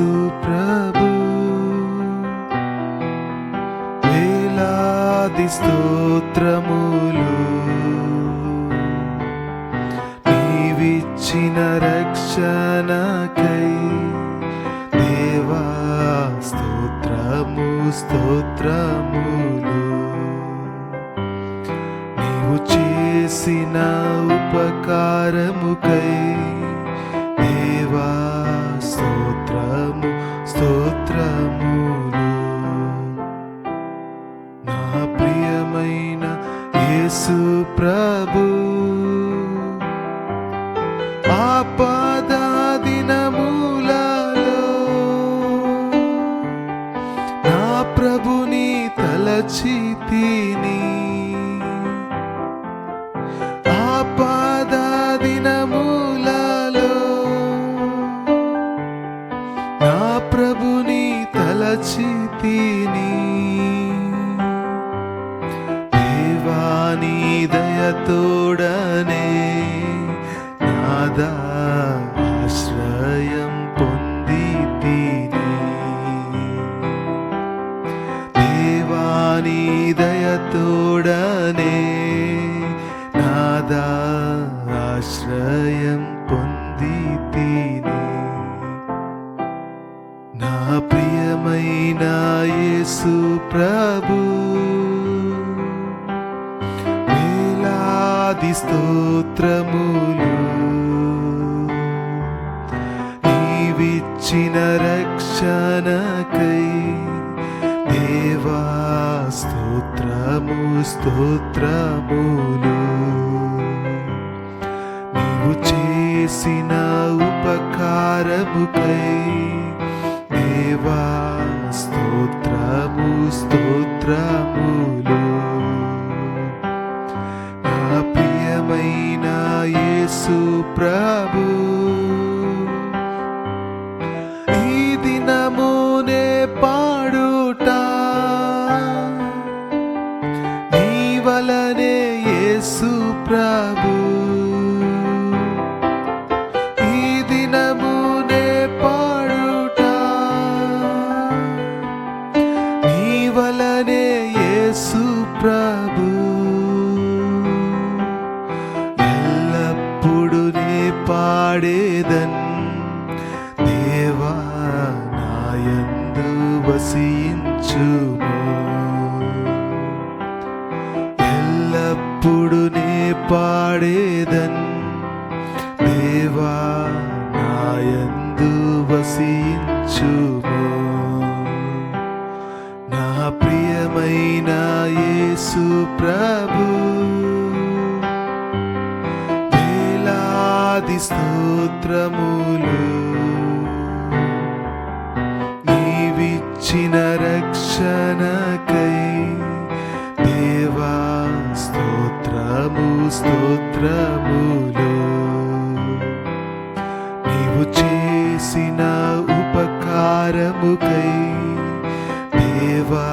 యేసు ప్రభు. వేలాది స్తోత్రములు నీవిచ్చిన రక్షణకై దేవా స్తోత్రము స్తోత్రములు నీవు చేసిన ఉపకారముకై స్తోత్రములు నా ప్రియమైన యేసు ప్రభు ఆపద దినములలో నా ప్రభుని తలచితిని ఆపద നീ ദയത്തോടനെ നാദാ ആശ്രയം പൊന്തിത്തീനി ദേവാനീ ദയത്തോടനെ നാദാ ആശ്രയം പൊന്തിത്തീനി നാ యేసు ప్రభు. వేలాది స్తోత్రములు. నీవిచ్చిన రక్షణకై దేవా స్తోత్రము స్తోత్రములు. నీవు చేసిన ఉపకారముకై దేవా స్తోత్రము స్తోత్రములు. నా ప్రియమైన యేసు ప్రభు ఈ దినమునే పాడుట నీ వలనే యేసు ప్రభు. ప్రభు. ఎల్లప్పుడు నే పాడేదన్ దేవా నాయందు వసించుము. ఎల్లప్పుడు నే పాడేదన్ దేవా నాయందు వసించుము. ప్రభు. వేలాది స్తోత్రములు నీవిచ్చిన రక్షణకై దేవా స్తోత్రము స్తోత్రములు. నీవు చేసిన ఉపకారముకై దేవా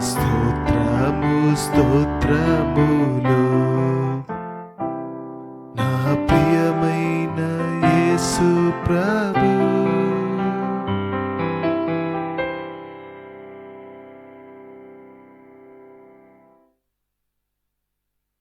స్తోత్రము స్తోత్రములు